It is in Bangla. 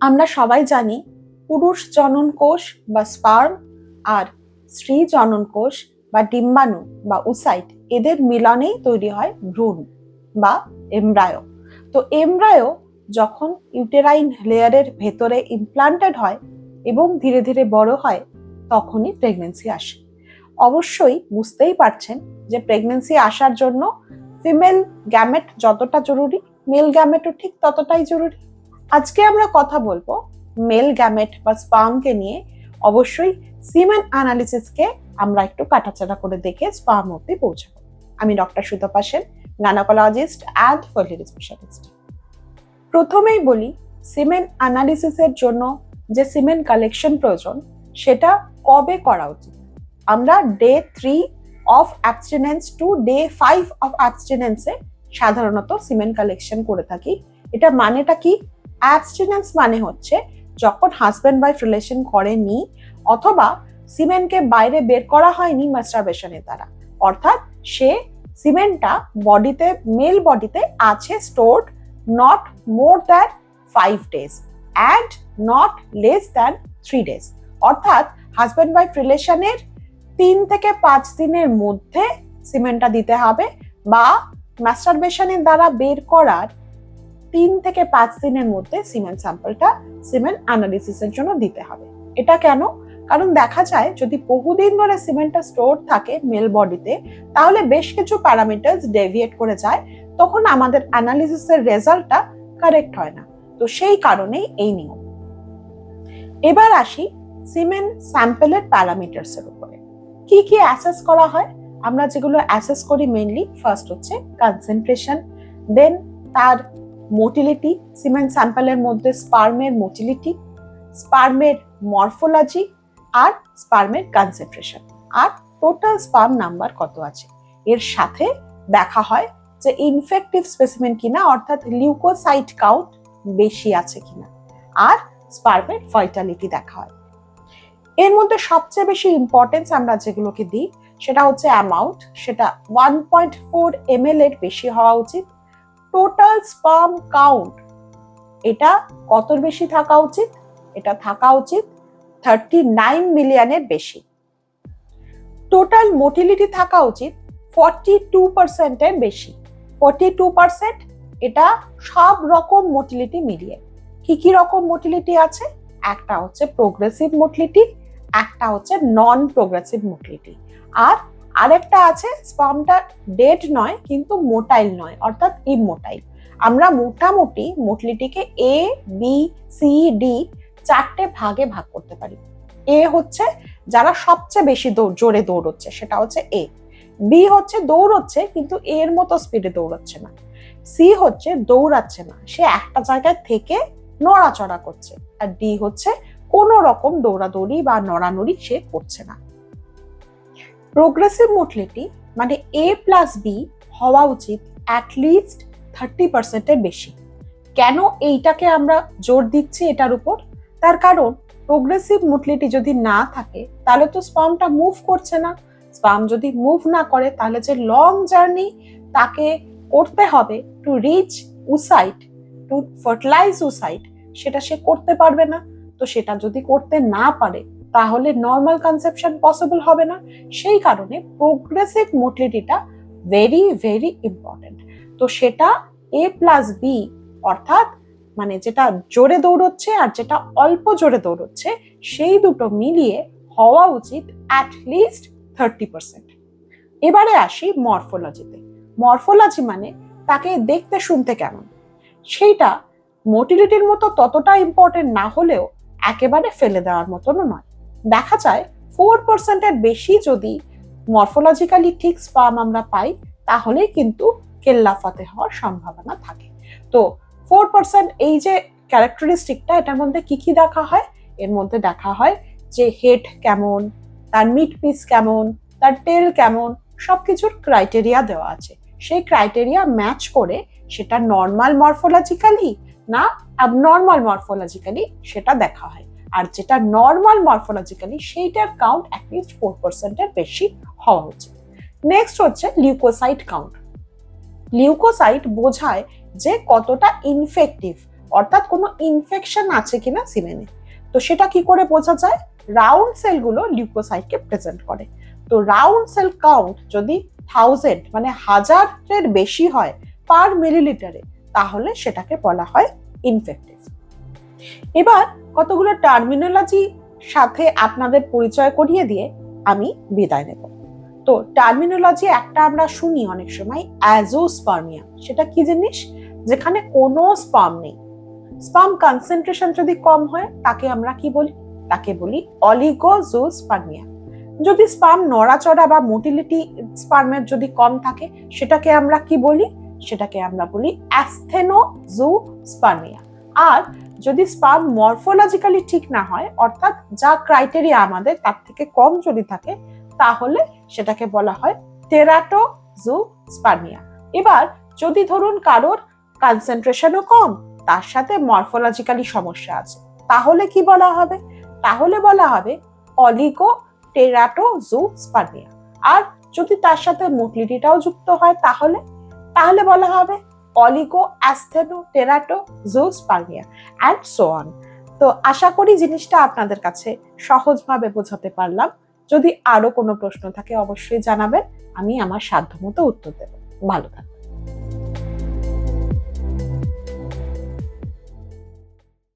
আমরা সবাই জানি পুরুষ জনন কোষ বা স্পার্ম আর স্ত্রী জনন কোষ বা ডিম্বাণু বা উসাইট এদের মিলনেই তৈরি হয় ভ্রূণ বা এমব্রায়ো। তো এমব্রায়ো যখন ইউটেরাইন লেয়ারের ভেতরে ইমপ্লান্টেড হয় এবং ধীরে ধীরে বড় হয়, তখনই প্রেগনেন্সি আসে। অবশ্যই বুঝতেই পারছেন যে প্রেগনেন্সি আসার জন্য ফিমেল গ্যামেট যতটা জরুরি মেল গ্যামেটও ঠিক ততটাই জরুরি। আজকে আমরা কথা বলব মেল গ্যামেট বা স্পার্মকে নিয়ে। অবশ্যই সিমেন অ্যানালিসিসকে আমরা একটু কাটাচাড়া করে দেখে স্পাম অব্দি পৌঁছাবো। আমি doctor Sutapa Sen gynaecologist and fertility specialist প্রথমেই বলি, সিমেন অ্যানালিসিসের জন্য যে সিমেন কালেকশন প্রয়োজন, সেটা কবে করা উচিত? আমরা day three of abstinence to day five of অ্যাবস্টিনেন্সে সাধারণত সিমেন কালেকশন করে থাকি। এটা মানেটা কি? অ্যাবস্টিনেন্স মানে হচ্ছে যখন হাজব্যান্ড ওয়াইফ রিলেশন করেনি অথবা সিমেন্টকে বাইরে বের করা হয়নি মাস্টারবেশনের দ্বারা। অর্থাৎ সে সিমেন্টটা বডিতে মেল বডিতে আছে stored not more than five days and not less than three days অর্থাৎ হাজব্যান্ড ওয়াইফ রিলেশনের তিন থেকে পাঁচ দিনের মধ্যে সিমেন্টটা দিতে হবে বা মাস্টারবেশনের দ্বারা বের করার তিন থেকে পাঁচ দিনের মধ্যে সিমেন্ট স্যাম্পলটা সিমেন্ট অ্যানালিসিসের জন্য দিতে হবে। এটা কেন? কারণ দেখা যায় যদি বহুদিন ধরে সিমেন্টটা স্টোর থাকে মেল বডিতে, তাহলে বেশ কিছু প্যারামিটার্স ডেভিয়েট করে যায়, তখন আমাদের অ্যানালিসিসের রেজাল্টটা কারেক্ট হয় না। তো সেই কারণেই এই নিয়ম। এবার আসি সিমেন্ট স্যাম্পলের প্যারামিটার্সের উপরে। কি কি অ্যাসেস করা হয়? আমরা যেগুলো অ্যাসেস করি মেনলি ফার্স্ট হচ্ছে কনসেন্ট্রেশন দেন তার মোটিলিটি সিমেন্ট স্যাম্পলের মধ্যে স্পার্মের মোটিলিটি স্পার্মের মরফোলজি আর স্পার্মের কনসেন্ট্রেশন আর টোটাল স্পার্ম নাম্বার কত আছে? এর সাথে দেখা হয় যে ইনফেক্টিভ স্পেসিমেন কিনা, অর্থাৎ লিউকোসাইট কাউন্ট বেশি আছে কিনা আর স্পার্মের ফাইটালিটি দেখা হয়। এর মধ্যে সবচেয়ে বেশি ইম্পর্টেন্স আমরা যেগুলোকে দিই, সেটা হচ্ছে অ্যামাউন্ট সেটা ওয়ান পয়েন্ট ফোর এম এর বেশি হওয়া উচিত। টোটাল স্পার্ম কাউন্ট এটা কত বেশি থাকা উচিত? এটা থাকা উচিত থার্টি নাইন মিলিয়নের বেশি। টোটাল মোটিলিটি থাকা উচিত ফর্টি টু পার্সেন্টের বেশি। ফর্টি টু পার্সেন্ট এটা সব রকম মোটিলিটি মিলিয়ে। কি কি রকম মোটিলিটি আছে? একটা হচ্ছে প্রোগ্রেসিভ মোটিলিটি একটা হচ্ছে নন প্রোগ্রেসিভ মোটিলিটি আর আরেকটা আছে স্পামটা ডেড নয়, কিন্তু মোটাইল নয়, অর্থাৎ ইমোটাইল আমরা মোটামুটি মোটলিটিকে এ বি সি ডি চারটে ভাগে ভাগ করতে পারি। এ হচ্ছে যারা সবচেয়ে বেশি জোরে দৌড়চ্ছে, সেটা হচ্ছে এ বি হচ্ছে দৌড়চ্ছে, কিন্তু এর মতো স্পিডে দৌড়চ্ছে না। সি হচ্ছে দৌড়াচ্ছে না, সে একটা জায়গায় থেকে নড়াচড়া করছে। আর ডি হচ্ছে কোনো রকম দৌড়াদৌড়ি বা নড়ানড়ি সে করছে না। প্রোগ্রেসিভ মোটলিটি মানে এ প্লাস বি হওয়া উচিত অ্যাটলিস্ট থার্টি পার্সেন্টের বেশি। কেন এইটাকে আমরা জোর দিচ্ছি এটার উপর? তার কারণ প্রোগ্রেসিভ মোটলিটি যদি না থাকে, তাহলে তো স্পামটা মুভ করছে না। স্পাম যদি মুভ না করে, তাহলে যে লং জার্নি তাকে করতে হবে to reach oocyte to fertilize oocyte সেটা সে করতে পারবে না। তো সেটা যদি করতে না পারে তাহলে নর্মাল কনসেপশন পসিবল হবে না। সেই কারণে প্রোগ্রেসিভ মোটিলিটিটা ভেরি ভেরি ইম্পর্টেন্ট তো সেটা এ প্লাস বি অর্থাৎ মানে যেটা জোরে দৌড়চ্ছে আর যেটা অল্প জোরে দৌড়চ্ছে, সেই দুটো মিলিয়ে হওয়া উচিত অ্যাটলিস্ট থার্টি পার্সেন্ট এবারে আসি মরফোলজিতে মরফোলজি মানে তাকে দেখতে শুনতে কেমন? সেইটা মোটিলিটির মতো ততটা ইম্পর্টেন্ট না হলেও একেবারে ফেলে দেওয়ার মতনও নয়। দেখা যায় ফোর পার্সেন্টের বেশি যদি মরফোলজিক্যালি ঠিক স্পার্ম আমরা পাই, তাহলে কিন্তু কেল্লাফাতে হওয়ার সম্ভাবনা থাকে। তো ফোর পার্সেন্ট এই যে ক্যারেক্টারিস্টিকটা এটার মধ্যে কি কি দেখা হয়? এর মধ্যে দেখা হয় যে হেড কেমন, তার মিড পিস কেমন, তার টেল কেমন সব কিছুর ক্রাইটেরিয়া দেওয়া আছে। সেই ক্রাইটেরিয়া ম্যাচ করে সেটা নর্মাল মরফোলজিক্যালি না নর্মাল মরফোলজিক্যালি সেটা দেখা হয়। আর যেটা নর্মাল মরফোলজিক্যালি সেইটার কাউন্ট অ্যাটলিস্ট ফোর পার্সেন্টের বেশি হওয়া উচিত। নেক্সট হচ্ছে লিউকোসাইট কাউন্ট লিউকোসাইট বোঝায় যে কতটা ইনফেক্টিভ অর্থাৎ কোনো ইনফেকশন আছে কিনা সিমেনে তো সেটা কি করে বোঝা যায়? রাউন্ড সেলগুলো লিউকোসাইটকে প্রেজেন্ট করে। তো রাউন্ড সেল কাউন্ট যদি থাউজেন্ড মানে হাজারের বেশি হয় পার মিলিলিটারে তাহলে সেটাকে বলা হয় ইনফেক্টিভ এবার কতগুলো টার্মিনোলজি সাথে আপনাদের পরিচয় করিয়ে দিয়ে আমি বিদায় নেব। তো টার্মিনোলজি একটা আমরা শুনি অনেক সময় অ্যাজোস্পার্মিয়া সেটা কি জিনিস? যেখানে কোনো স্পাম নেই। স্পাম কনসেন্ট্রেশন যদি কম হয়, তাকে আমরা কি বলি? তাকে বলি অলিগোজোস্পার্মিয়া যদি স্পাম নড়াচড়া বা মোটিলিটি স্পার্মের যদি কম থাকে, সেটাকে আমরা কি বলি? সেটাকে আমরা বলি অ্যাস্থেনোজোস্পার্মিয়া আর যদি স্পাম মরফোলজিক্যালি ঠিক না হয়, অর্থাৎ যা ক্রাইটেরিয়া আমাদের তার থেকে কম যদি থাকে, তাহলে সেটাকে বলা হয় টেরাটোজোস্পার্মিয়া এবার যদি ধরুন কারোর কনসেন্ট্রেশনও কম, তার সাথে মরফোলজিক্যালি সমস্যা আছে, তাহলে কি বলা হবে? তাহলে বলা হবে অলিগো টেরাটোজোস্পার্মিয়া আর যদি তার সাথে মোটিলিটিটাও যুক্ত হয়, তাহলে? তাহলে বলা হবে oligo, astheno, terato teratozoospermia and so on তো আশা করি জিনিসটা আপনাদের কাছে সহজভাবে বোঝাতে পারলাম। যদি আরও কোনো প্রশ্ন থাকে অবশ্যই জানাবেন, আমি আমার সাধ্যমতো উত্তর দেব। ভালো থাকবেন।